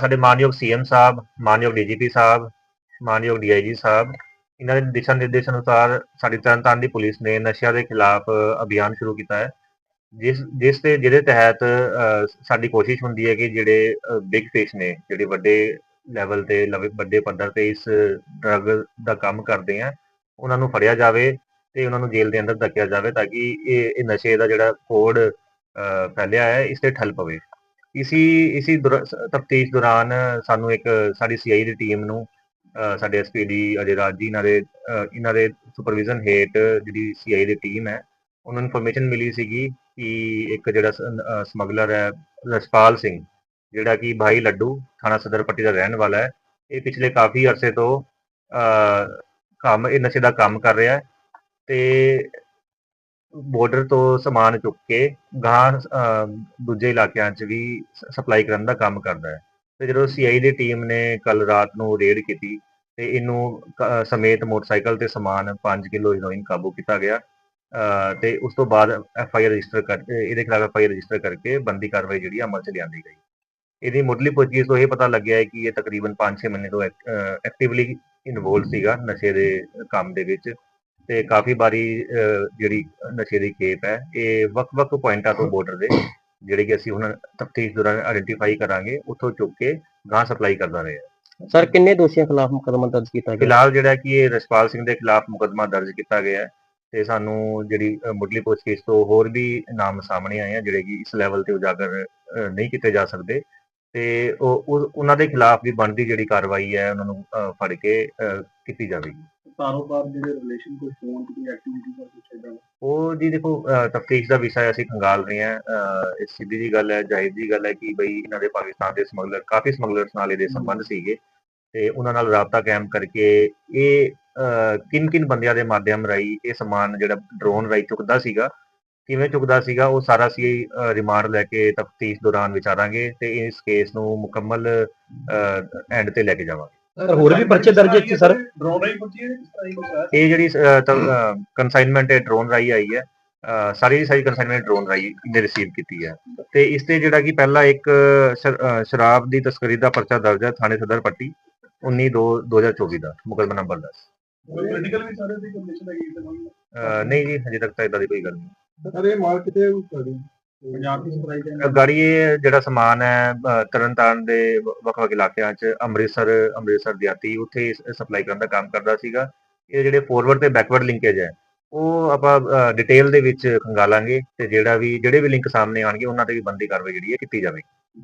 ਸਾਡੇ ਮਾਨਯੋਗ ਸੀਐਮ ਸਾਹਿਬ, ਮਾਨਯੋਗ ਡੀਜੀਪੀ ਸਾਹਿਬ, ਮਾਨਯੋਗ ਡੀਆਈਜੀ ਸਾਹਿਬ, ਇਹਨਾਂ ਦੇ ਦਿਸ਼ਾ ਨਿਰਦੇਸ਼ ਅਨੁਸਾਰ ਸਾਡੀ ਤਰਨਤਾਰਨ ਦੀ ਪੁਲਿਸ ਨੇ ਨਸ਼ਿਆਂ ਦੇ ਖਿਲਾਫ ਅਭਿਆਨ ਸ਼ੁਰੂ ਕੀਤਾ ਹੈ। ਜਿਸ ਜਿਸ ਤੇ, ਜਿਹਦੇ ਤਹਿਤ ਸਾਡੀ ਕੋਸ਼ਿਸ਼ ਹੁੰਦੀ ਹੈ ਕਿ ਜਿਹੜੇ ਬਿਗ ਫਿਸ਼ ਨੇ, ਜਿਹੜੇ ਵੱਡੇ ਲੈਵਲ ਤੇ, ਲਵੇ- ਵੱਡੇ ਪੱਧਰ ਤੇ ਇਸ ਡਰਗ ਦਾ ਕੰਮ ਕਰਦੇ ਆ, ਉਹਨਾਂ ਨੂੰ ਫੜਿਆ ਜਾਵੇ ਤੇ ਉਹਨਾਂ ਨੂੰ ਜੇਲ੍ਹ ਦੇ ਅੰਦਰ ਧੱਕਿਆ ਜਾਵੇ ਤਾਂ ਕਿ ਇਹ ਇਹ ਨਸ਼ੇ ਦਾ ਜਿਹੜਾ ਕੋਡ ਫੈਲਿਆ ਹੈ, ਇਸ ਤੇ ਠੱਲ ਪਵੇ। ਇਸੀ ਇਸੀ ਤਫਤੀਸ਼ ਦੌਰਾਨ ਸਾਨੂੰ ਇੱਕ ਸਾਡੀ ਸੀਆਈ ਦੀ ਟੀਮ ਨੂੰ ਅ, ਸਾਡੇ ਐਸਪੀਡੀ ਅਜੇ ਰਾਜ ਜੀ ਇਹਨਾਂ ਦੇ ਇਹਨਾਂ ਦੇ ਸੁਪਰਵਿਜ਼ਨ ਹੇਠ ਜਿਹੜੀ ਸੀਆਈ ਦੀ ਟੀਮ ਹੈ ਉਹਨਾਂ ਨੂੰ ਇਨਫੋਰਮੇਸ਼ਨ ਮਿਲੀ ਸੀਗੀ ਕਿ ਇੱਕ ਜਿਹੜਾ ਸਮਗਲਰ ਹੈ ਰਸਪਾਲ ਸਿੰਘ ਜਿਹੜਾ ਕਿ ਭਾਈ ਲੱਡੂ ਥਾਣਾ ਸਦਰ ਪੱਟੀ ਦਾ ਰਹਿਣ ਵਾਲਾ ਹੈ ਇਹ ਪਿਛਲੇ ਕਾਫੀ ਅਰਸੇ ਤੋਂ ਅ, ਕੰਮ ਇਹ ਨਸ਼ੇ ਦਾ ਕੰਮ ਕਰ ਰਿਹਾ ਹੈ ਤੇ ਬਾਰਡਰ ਤੋਂ ਸਮਾਨ ਚੁੱਕ ਕੇ ਗਾਂ ਦੂਜੇ ਇਲਾਕਿਆਂ 'ਚ ਵੀ ਸਪਲਾਈ ਕਰਨ ਦਾ ਕੰਮ ਕਰਦਾ ਹੈ। ਤੇ ਜਦੋਂ ਸੀਆਈ ਦੀ ਟੀਮ ਨੇ ਕੱਲ ਰਾਤ ਨੂੰ ਰੇਡ ਕੀਤੀ ਤੇ ਇਹਨੂੰ ਸਮੇਤ ਮੋਟਰਸਾਈਕਲ ਤੇ ਸਮਾਨ 5 ਕਿਲੋ ਹੀਰੋਇਨ ਕਾਬੂ ਕੀਤਾ ਗਿਆ ਤੇ ਉਸ ਤੋਂ ਬਾਅਦ ਐਫ ਆਈ ਆਰ ਰਜਿਸਟਰ ਕਰ ਇਹਦੇ ਖਿਲਾਫ ਐਫ ਆਈ ਆਰ ਰਜਿਸਟਰ ਕਰਕੇ ਬੰਦੀ ਕਾਰਵਾਈ ਜਿਹੜੀ ਅਮਲ 'ਚ ਲਿਆਂਦੀ ਗਈ। ਇਹਦੀ ਮੁੱਢਲੀ ਪੁੱਛਗਿੱਛ ਤੋਂ ਇਹ ਪਤਾ ਲੱਗਿਆ ਹੈ ਕਿ ਇਹ ਤਕਰੀਬਨ 5-6 ਮਹੀਨੇ ਤੋਂ ਐਕਟਿਵਲੀ ਇਨਵੋਲਵ ਸੀਗਾ ਨਸ਼ੇ ਦੇ ਕੰਮ ਦੇ ਵਿੱਚ। ਤੇ ਕਾਫੀ ਅ, ਜਿਹੜੀ ਨਸ਼ੇ ਦੀ ਖੇਪ ਹੈ ਇਹ ਵੱਖ-ਵੱਖ ਪੁਆਇੰਟਾਂ ਤੋਂ ਬਾਰਡਰ ਦੇ ਜਿਹੜੇ ਕਿ ਅਸੀਂ ਹੁਣ ਤਫਤੀਸ਼ ਦੌਰਾਨ ਆਇਡੈਂਟੀਫਾਈ ਕਰਾਂਗੇ ਉੱਥੋਂ ਚੁੱਕ ਕੇ ਗਾਂ ਸਪਲਾਈ ਕਰਦਾ ਰਿਹਾ ਸਰ ਕਿੰਨੇ ਦੋਸ਼ੀਆਂ ਖਿਲਾਫ ਮੁਕੱਦਮਾ ਦਰਜ ਕੀਤਾ ਗਿਆ? ਫਿਲਹਾਲ ਜਿਹੜਾ ਕਿ ਇਹ ਰਸਪਾਲ ਸਿੰਘ ਦੇ ਖਿਲਾਫ ਮੁਕੱਦਮਾ ਦਰਜ ਕੀਤਾ ਗਿਆ ਹੈ ਤੇ ਸਾਨੂੰ ਜਿਹੜੀ ਮੁੱਢਲੀ ਪੁੱਛਗਿੱਛ ਤੋਂ ਹੋਰ ਵੀ ਨਾਮ ਸਾਹਮਣੇ ਆਏ ਆ ਜਿਹੜੇ ਕਿ ਇਸ ਲੈਵਲ ਤੇ ਉਜਾਗਰ ਨਹੀਂ ਕੀਤੇ ਜਾ ਸਕਦੇ ਤੇ ਉਹ ਉਹ- ਉਹਨਾਂ ਦੇ ਖਿਲਾਫ ਵੀ ਬਣਦੀ ਜਿਹੜੀ ਕਾਰਵਾਈ ਹੈ ਉਹਨਾਂ ਨੂੰ ਫੜ ਕੇ ਕੀਤੀ ਜਾਵੇਗੀ। ਕਾਰੋਬਾਰ ਜਿਹੜੇ ਰਿਲੇਸ਼ਨ ਕੋਈ ਫੋਨ ਕੋਈ ਐਕਟੀਵਿਟੀ ਦਾ ਕੁਝ ਇਦਾਂ ਉਹ ਜੀ ਦੇਖੋ ਤਫਤੀਸ਼ ਦਾ ਵਿਸ਼ਾ ਅਸੀਂ ਖੰਗਾਲ ਰਹੇ ਹਾਂ। ਇਹ ਸਿੱਧੀ ਜੀ ਗੱਲ ਹੈ ਜਾਹਿਰ ਜੀ ਗੱਲ ਹੈ ਕਿ ਬਈ ਇਹਨਾਂ ਦੇ ਪਾਕਿਸਤਾਨ ਦੇ ਸਮਗਲਰ ਕਾਫੀ ਸਮਗਲਰਸ ਨਾਲ ਇਹਦੇ ਸੰਬੰਧ ਸੀਗੇ ਤੇ ਉਹਨਾਂ ਨਾਲ ਰਾਬਤਾ ਕਾਇਮ ਕਰਕੇ ਇਹ ਕਿਨ ਕਿਨ ਬੰਦਿਆਂ ਦੇ ਮਾਧਿਅਮ ਰਾਹੀਂ ਇਹ ਸਮਾਨ ਜਿਹੜਾ ਡਰੋਨ ਰਾਹੀਂ ਚੁੱਕਦਾ ਸੀਗਾ ਕਿਵੇਂ ਚੁੱਕਦਾ ਸੀਗਾ ਉਹ ਸਾਰਾ ਅਸੀਂ ਰਿਮਾਂਡ ਲੈ ਕੇ ਤਫਤੀਸ਼ ਦੌਰਾਨ ਵਿਚਾਰਾਂਗੇ ਤੇ ਇਸ ਕੇਸ ਨੂੰ ਮੁਕੰਮਲ ਐਂਡ ਤੇ ਲੈ ਕੇ ਜਾਵਾਂਗੇ। ਸਰ ਹੋਰ ਵੀ ਪਰਚੇ ਦਰਜ ਇੱਥੇ ਸਰ? ਡਰੋਨ ਰਾਈ ਪੁੱਛੀ ਹੈ ਕਿਸ ਤਰ੍ਹਾਂ ਦੀ ਹੈ ਇਹ ਜਿਹੜੀ ਕਨਸਾਈਨਮੈਂਟ ਹੈ ਡਰੋਨ ਰਾਈ ਆਈ ਹੈ। ਅ, ਸਾਰੀ ਦੀ ਸਾਰੀ ਕਨਸਾਈਨਮੈਂਟ ਡਰੋਨ ਰਾਈ ਨੇ ਰਿਸੀਵ ਕੀਤੀ ਹੈ। ਤੇ ਇਸ ਤੇ ਜਿਹੜਾ ਕਿ ਪਹਿਲਾ ਇੱਕ ਅ, ਸ਼ਰਾਬ ਦੀ ਤਸਕਰੀ ਦਾ ਪਰਚਾ ਦਰਜ ਹੈ ਥਾਣੇ ਸਦਰ ਪੱਟੀ 19 2 2024 ਦਾ ਮੁਕੱਦਮਾ ਨੰਬਰ 10 ਪੋਲੀਟੀਕਲ ਵੀ ਸਾਰੇ ਦੀ ਕੰਡੀਸ਼ਨ ਹੈਗੀ ਇਸ ਅ, ਨਹੀਂ ਜੀ ਹਜੇ ਤੱਕ ਤਾਂ ਇਦਾਂ ਦੀ ਕੋਈ ਗੱਲ ਨਹੀਂ। ਸਰ ਇਹ ਮਾਲ ਕਿਤੇ ਸਾਡੀ ਪੰਜਾਬ ਦੀ ਸਪਲਾਈ ਗਾੜੀ ਇਹ ਜਿਹੜਾ ਸਮਾਨ ਹੈ ਅ, ਤਰਨਤਾਰਨ ਦੇ ਵ- ਵੱਖ-ਵੱਖ ਇਲਾਕਿਆਂ 'ਚ ਅੰਮ੍ਰਿਤਸਰ ਅੰਮ੍ਰਿਤਸਰ ਦਿਹਾਤੀ ਉੱਥੇ ਸਪਲਾਈ ਕਰਨ ਦਾ ਕੰਮ ਕਰਦਾ ਸੀਗਾ। ਇਹ ਜਿਹੜੇ ਫੋਰਵਰਡ ਤੇ ਬੈਕਵਰਡ ਲਿੰਕੇਜ ਹੈ ਉਹ ਆਪਾਂ ਡਿਟੇਲ ਦੇ ਵਿੱਚ ਖੰਗਾਲਾਂਗੇ ਤੇ ਜਿਹੜਾ ਵੀ ਜਿਹੜੇ ਵੀ ਲਿੰਕ ਸਾਹਮਣੇ ਆਣਗੇ ਉਹਨਾਂ ਤੇ ਵੀ ਬੰਦੀ ਕਾਰਵਾਈ ਜਿਹੜੀ ਹੈ ਕੀਤੀ ਜਾਵੇਗੀ।